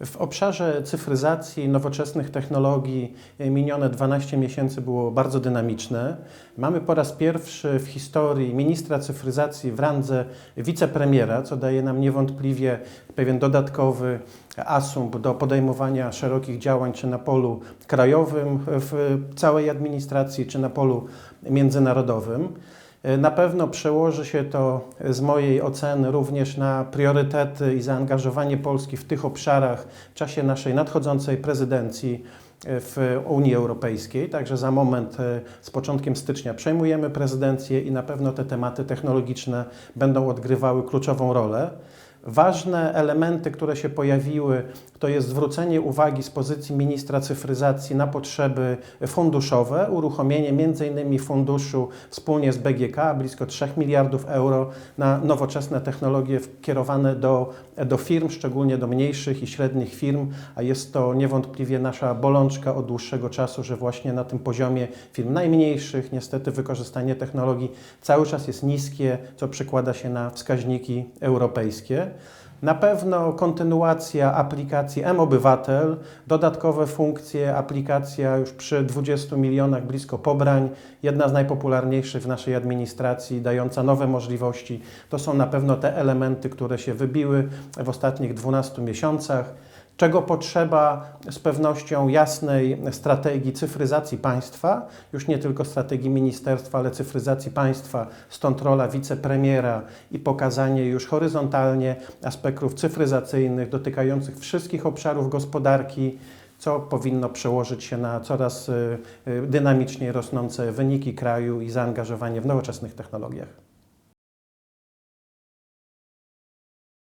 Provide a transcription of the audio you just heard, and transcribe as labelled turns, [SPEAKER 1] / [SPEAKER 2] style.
[SPEAKER 1] W obszarze cyfryzacji, nowoczesnych technologii e, minione 12 miesięcy było bardzo dynamiczne. Mamy po raz pierwszy w historii ministra cyfryzacji w randze wicepremiera, co daje nam niewątpliwie pewien dodatkowy asumpt do podejmowania szerokich działań, czy na polu krajowym w całej administracji, czy na polu międzynarodowym. Na pewno przełoży się to z mojej oceny również na priorytety i zaangażowanie Polski w tych obszarach w czasie naszej nadchodzącej prezydencji w Unii Europejskiej. Także za moment, e, z początkiem stycznia, przejmujemy prezydencję i na pewno te tematy technologiczne będą odgrywały kluczową rolę. Ważne elementy, które się pojawiły, to jest zwrócenie uwagi z pozycji ministra cyfryzacji na potrzeby funduszowe, uruchomienie m.in. funduszu wspólnie z BGK blisko 3 miliardów euro na nowoczesne technologie kierowane do, do firm, szczególnie do mniejszych i średnich firm, a jest to niewątpliwie nasza bolączka od dłuższego czasu, że właśnie na tym poziomie firm najmniejszych niestety wykorzystanie technologii cały czas jest niskie, co przekłada się na wskaźniki europejskie. Na pewno kontynuacja aplikacji M-Obywatel, dodatkowe funkcje, aplikacja już przy 20 milionach blisko pobrań, jedna z najpopularniejszych w naszej administracji, dająca nowe możliwości. To są na pewno te elementy, które się wybiły w ostatnich 12 miesiącach czego potrzeba z pewnością jasnej strategii cyfryzacji państwa, już nie tylko strategii ministerstwa, ale cyfryzacji państwa, stąd rola wicepremiera i pokazanie już horyzontalnie aspektów cyfryzacyjnych dotykających wszystkich obszarów gospodarki, co powinno przełożyć się na coraz y, y, dynamiczniej rosnące wyniki kraju i zaangażowanie w nowoczesnych technologiach.